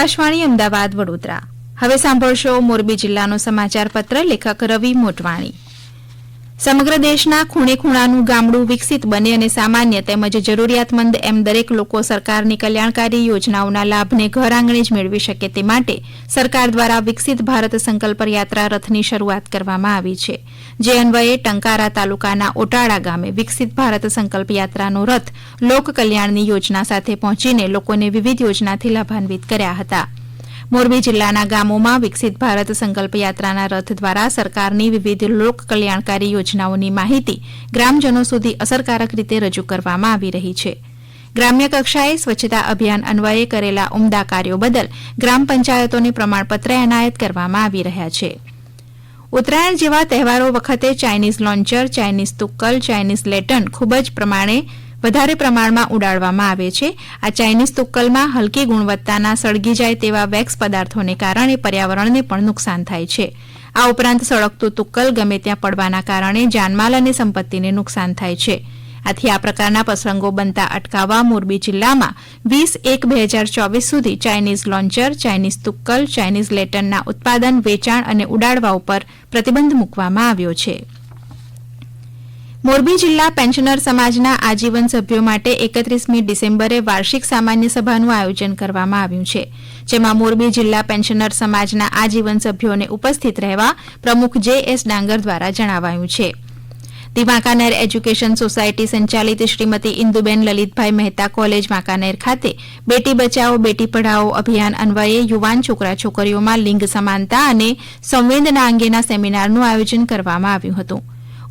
આકાશવાણી અમદાવાદ વડોદરા. હવે સાંભળશો મોરબી જિલ્લાનો સમાચાર પત્ર લેખક રવિ મોટવાણી. સમગ્ર દેશના ખૂણે ખૂણાનું ગામડું વિકસિત બને અને સામાન્ય તેમજ જરૂરિયાતમંદ એમ દરેક લોકો સરકારની કલ્યાણકારી યોજનાઓના લાભને ઘર આંગણે જ મેળવી શકે તે માટે સરકાર દ્વારા વિકસિત ભારત સંકલ્પ યાત્રા રથની શરૂઆત કરવામાં આવી છે. જે અન્વયે ટંકારા તાલુકાના ઓટાળા ગામે વિકસિત ભારત સંકલ્પ યાત્રાનો રથ લોકકલ્યાણની યોજના સાથે પહોંચીને લોકોને વિવિધ યોજનાથી લાભાન્વિત કર્યા હતા. મોરબી જિલ્લાના ગામોમાં વિકસિત ભારત સંકલ્પ રથ દ્વારા સરકારની વિવિધ લોકકલ્યાણકારી યોજનાઓની માહિતી ગ્રામજનો સુધી અસરકારક રીતે રજૂ કરવામાં આવી રહી છે. ગ્રામ્ય કક્ષાએ સ્વચ્છતા અભિયાન અન્વયે કરેલા ઉમદા કાર્યો બદલ ગ્રામ પંચાયતોને પ્રમાણપત્ર એનાયત કરવામાં આવી રહ્યા છે. ઉત્તરાયણ જેવા તહેવારો વખતે ચાઇનીઝ લોન્ચર, ચાઇનીઝ તુક્કલ, ચાઇનીઝ લેટન ખૂબ જ પ્રમાણે વધારે પ્રમાણમાં ઉડાડવામાં આવે છે. આ ચાઇનીઝ તુક્કલમાં હલકી ગુણવત્તાના સળગી જાય તેવા વેક્સ પદાર્થોને કારણે પર્યાવરણને પણ નુકસાન થાય છે. આ ઉપરાંત સળગતું તુક્કલ ગમે ત્યાં પડવાના કારણે જાનમાલ અને સંપત્તિને નુકસાન થાય છે. આથી આ પ્રકારના પ્રસંગો બનતા અટકાવવા મોરબી જિલ્લામાં વીસ એક બે હજાર ચોવીસ સુધી ચાઇનીઝ લોન્ચર, ચાઇનીઝ તુક્કલ, ચાઇનીઝ લેટનના ઉત્પાદન, વેચાણ અને ઉડાડવા ઉપર પ્રતિબંધ મૂકવામાં આવ્યો છે. મોરબી જિલ્લા પેન્શનર સમાજના આજીવન સભ્યો માટે એકત્રીસમી ડિસેમ્બરે વાર્ષિક સામાન્ય સભાનું આયોજન કરવામાં આવ્યું છે, જેમાં મોરબી જિલ્લા પેન્શનર સમાજના આજીવન સભ્યોને ઉપસ્થિત રહેવા પ્રમુખ જે એસ ડાંગર દ્વારા જણાવાયું છે. ધી એજ્યુકેશન સોસાયટી સંચાલિત શ્રીમતી ઇન્દુબેન લલિતભાઈ મહેતા કોલેજ વાંકાનેર ખાતે બેટી બચાવો, બેટી પઢાઓ અભિયાન અન્વયે યુવાન છોકરા છોકરીઓમાં લિંગ સમાનતા અને સંવેદના અંગેના સેમિનારનું આયોજન કરવામાં આવ્યું હતું.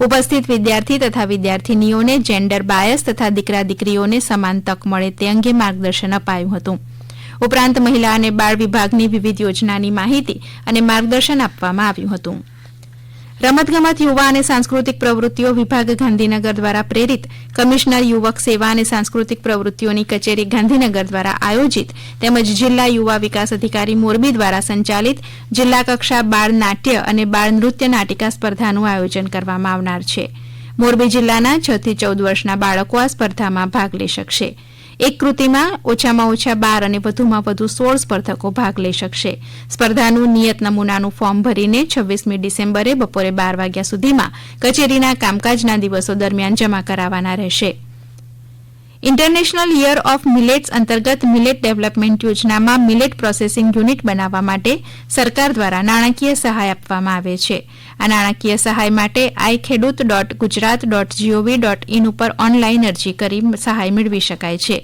ઉપસ્થિત વિદ્યાર્થી તથા વિદ્યાર્થીનીઓને જેન્ડર બાયસ તથા દીકરા દીકરીઓને સમાન તક મળે તે અંગે માર્ગદર્શન અપાયું હતું. ઉપરાંત મહિલા અને બાળ વિભાગની વિવિધ યોજનાની માહિતી અને માર્ગદર્શન આપવામાં આવ્યું હતું. રમતગમત યુવા અને સાંસ્કૃતિક પ્રવૃત્તિઓ વિભાગ ગાંધીનગર દ્વારા પ્રેરિત કમિશનર યુવક સેવા અને સાંસ્કૃતિક પ્રવૃત્તિઓની કચેરી ગાંધીનગર દ્વારા આયોજિત તેમજ જિલ્લા યુવા વિકાસ અધિકારી મોરબી દ્વારા સંચાલિત જિલ્લા કક્ષા બાળ નાટ્ય અને બાળ નૃત્ય નાટિકા સ્પર્ધાનું આયોજન કરવામાં આવનાર છે. મોરબી જિલ્લાના છ થી ચૌદ વર્ષના બાળકો આ સ્પર્ધામાં ભાગ લઈ શકશે. એક કૃતિમાં ઓછામાં ઓછા બાર અને વધુમાં વધુ સોળ સ્પર્ધકો ભાગ લઈ શકશે. સ્પર્ધાનું નિયત નમૂનાનું ફોર્મ ભરીને છવ્વીસમી ડિસેમ્બરે બપોરે બાર વાગ્યા સુધીમાં કચેરીના કામકાજના દિવસો દરમિયાન જમા કરાવવાના રહેશે. ઇન્ટરનેશનલ યર ઓફ મિલેટ્સ અંતર્ગત મિલેટ ડેવલપમેન્ટ યોજનામાં મિલેટ પ્રોસેસિંગ યુનિટ બનાવવા માટે સરકાર દ્વારા નાણાકીય સહાય આપવામાં આવે છે. આ નાણાકીય સહાય માટે I Khedut dot Gujarat dot GOV dot in ઉપર ઓનલાઇન અરજી કરી સહાય મેળવી શકાય છે.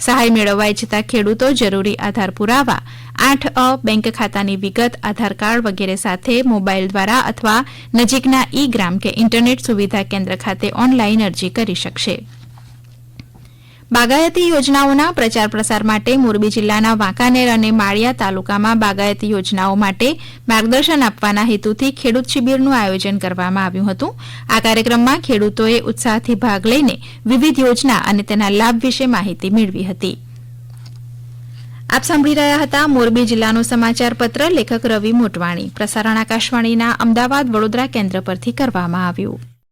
સહાય મેળવવા ઇચ્છતા ખેડૂતો જરૂરી આધાર પુરાવા, આઠ અ બેંક ખાતાની વિગત, આધાર કાર્ડ વગેરે સાથે મોબાઈલ દ્વારા અથવા નજીકના ઈ ગ્રામ કે ઇન્ટરનેટ સુવિધા કેન્દ્ર ખાતે ઓનલાઇન અરજી કરી શકશે. બાગાયતી યોજનાઓના પ્રચાર પ્રસાર માટે મોરબી જિલ્લાના વાંકાનેર અને માળિયા તાલુકામાં બાગાયતી યોજનાઓ માટે માર્ગદર્શન આપવાના હેતુથી ખેડૂત શિબિરનું આયોજન કરવામાં આવ્યું હતું. આ કાર્યક્રમમાં ખેડૂતોએ ઉત્સાહથી ભાગ લઈને વિવિધ યોજના અને તેના લાભ વિશે માહિતી મેળવી હતી. આપ સાંભળી રહ્યા હતા મોરબી જિલ્લાનું સમાચાર પત્ર લેખક રવિ મોટવાણી. પ્રસારણ આકાશવાણીના અમદાવાદ વડોદરા કેન્દ્ર પરથી કરવામાં આવ્યું.